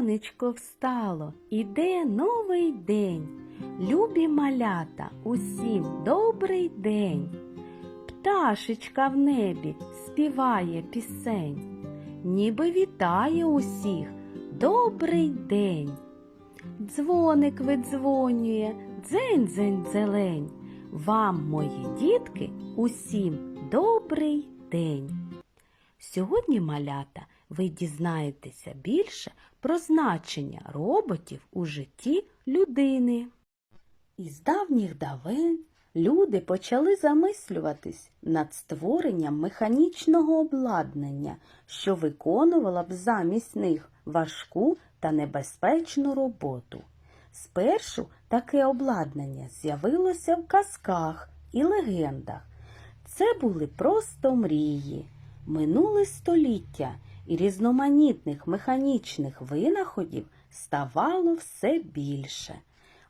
сонечко встало, іде новий день. Любі малята, усім добрий день. Пташечка в небі співає пісень, ніби вітає усіх добрий день. Дзвоник видзвонює, дзень дзень зелень. Вам, мої дітки, усім добрий день. Сьогодні, малята, ви дізнаєтеся більше про значення роботів у житті людини. Із давніх давен люди почали замислюватись над створенням механічного обладнання, що виконувало б замість них важку та небезпечну роботу. Спершу таке обладнання з'явилося в казках і легендах. Це були просто мрії. Минуле століття і різноманітних механічних винаходів ставало все більше.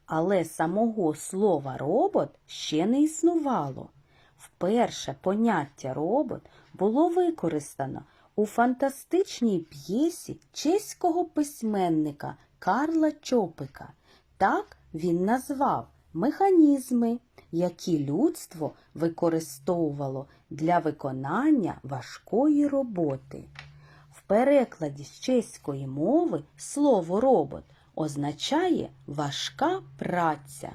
Але самого слова робот ще не існувало. Вперше поняття робот було використано у фантастичній п'єсі чеського письменника Карла Чопика. Так він назвав механізми, які людство використовувало для виконання важкої роботи. Перекладі з чеської мови слово робот означає важка праця.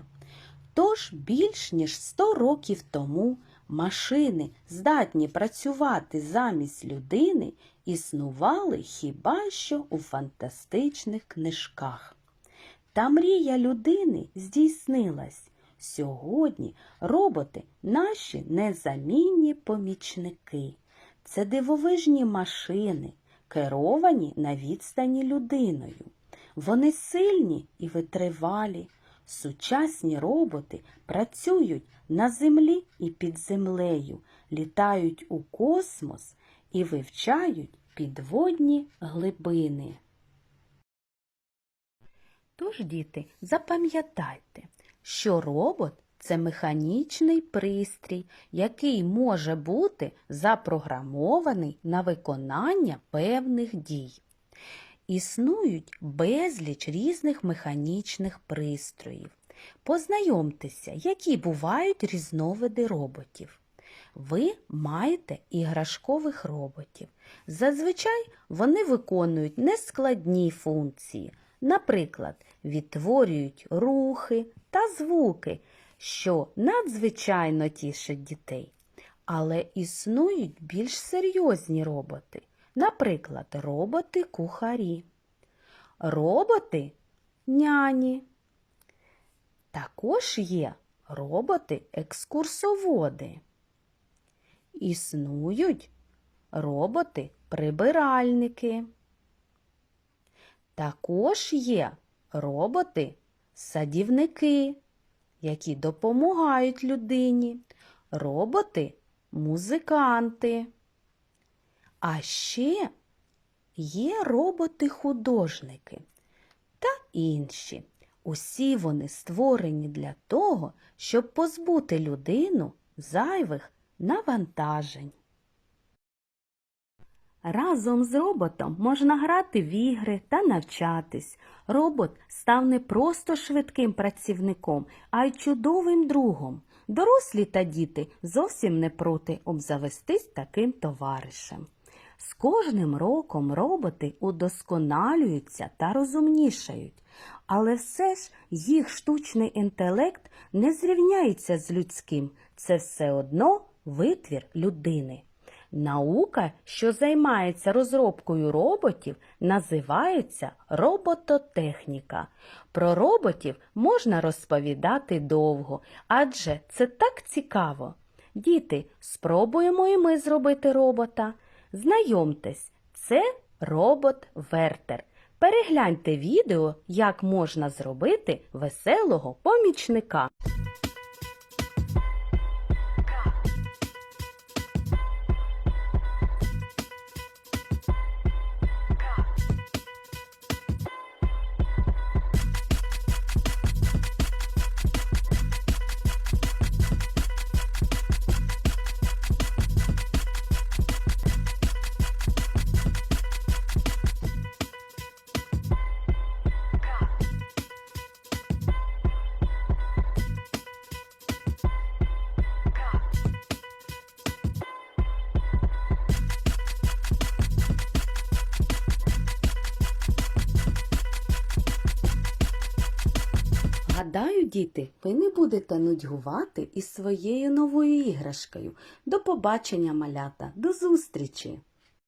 Тож більш ніж 100 років тому машини, здатні працювати замість людини, існували хіба що у фантастичних книжках. Та мрія людини здійснилась. Сьогодні роботи наші незамінні помічники. Це дивовижні машини, керовані на відстані людиною. Вони сильні і витривалі. Сучасні роботи працюють на землі і під землею, літають у космос і вивчають підводні глибини. Тож, діти, запам'ятайте, що робот це механічний пристрій, який може бути запрограмований на виконання певних дій. Існують безліч різних механічних пристроїв. Познайомтеся, які бувають різновиди роботів. Ви маєте іграшкових роботів. Зазвичай вони виконують нескладні функції, наприклад, відтворюють рухи та звуки, що надзвичайно тішать дітей. Але існують більш серйозні роботи, наприклад, роботи-кухарі, роботи няні. Також є роботи-екскурсоводи. Існують роботи-прибиральники. Також є роботи-садівники, які допомагають людині, роботи-музиканти. А ще є роботи-художники та інші. Усі вони створені для того, щоб позбути людину зайвих навантажень. Разом з роботом можна грати в ігри та навчатись. Робот став не просто швидким працівником, а й чудовим другом. Дорослі та діти зовсім не проти обзавестись таким товаришем. З кожним роком роботи удосконалюються та розумнішають, але все ж їх штучний інтелект не зрівняється з людським. Це все одно витвір людини. Наука, що займається розробкою роботів, називається робототехніка. Про роботів можна розповідати довго, адже це так цікаво. Діти, спробуємо і ми зробити робота. Знайомтесь, це робот-вертер. Перегляньте відео, як можна зробити веселого помічника. Гадаю, діти, ви не будете нудьгувати із своєю новою іграшкою. До побачення, малята, до зустрічі!